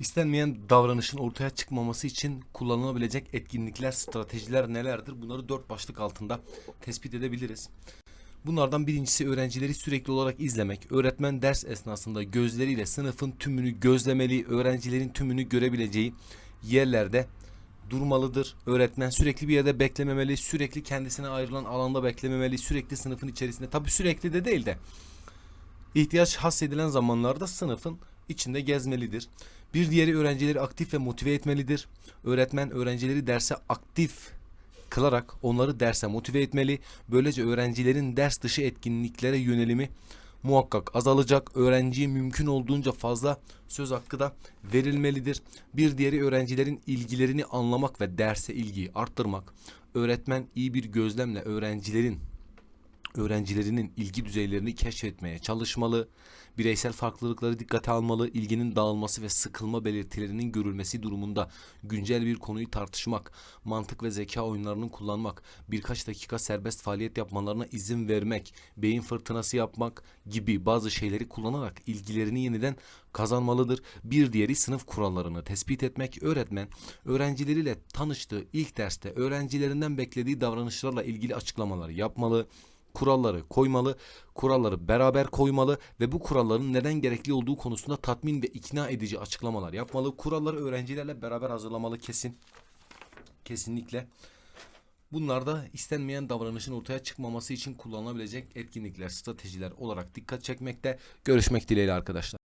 İstenmeyen davranışın ortaya çıkmaması için kullanılabilecek etkinlikler, stratejiler nelerdir? Bunları dört başlık altında tespit edebiliriz. Bunlardan birincisi öğrencileri sürekli olarak izlemek. Öğretmen ders esnasında gözleriyle sınıfın tümünü gözlemeli, öğrencilerin tümünü görebileceği yerlerde durmalıdır. Öğretmen sürekli bir yerde beklememeli, sürekli kendisine ayrılan alanda beklememeli, sürekli sınıfın içerisinde. Tabii sürekli de değil de ihtiyaç hissedilen zamanlarda sınıfın içinde gezmelidir. Bir diğeri öğrencileri aktif ve motive etmelidir. Öğretmen öğrencileri derse aktif kılarak onları derse motive etmeli. Böylece öğrencilerin ders dışı etkinliklere yönelimi muhakkak azalacak. Öğrenciye mümkün olduğunca fazla söz hakkı da verilmelidir. Bir diğeri öğrencilerin ilgilerini anlamak ve derse ilgiyi arttırmak. Öğretmen iyi bir gözlemle öğrencilerin öğrencilerinin ilgi düzeylerini keşfetmeye çalışmalı, bireysel farklılıkları dikkate almalı, ilginin dağılması ve sıkılma belirtilerinin görülmesi durumunda güncel bir konuyu tartışmak, mantık ve zeka oyunlarını kullanmak, birkaç dakika serbest faaliyet yapmalarına izin vermek, beyin fırtınası yapmak gibi bazı şeyleri kullanarak ilgilerini yeniden kazanmalıdır. Bir diğeri sınıf kurallarını tespit etmek. Öğretmen öğrencileriyle tanıştığı ilk derste öğrencilerinden beklediği davranışlarla ilgili açıklamaları yapmalı kuralları koymalı, kuralları beraber koymalı ve bu kuralların neden gerekli olduğu konusunda tatmin ve ikna edici açıklamalar yapmalı. Kuralları öğrencilerle beraber hazırlamalı kesin. Kesinlikle. Bunlar da istenmeyen davranışın ortaya çıkmaması için kullanılabilecek etkinlikler, stratejiler olarak dikkat çekmekte. Görüşmek dileğiyle arkadaşlar.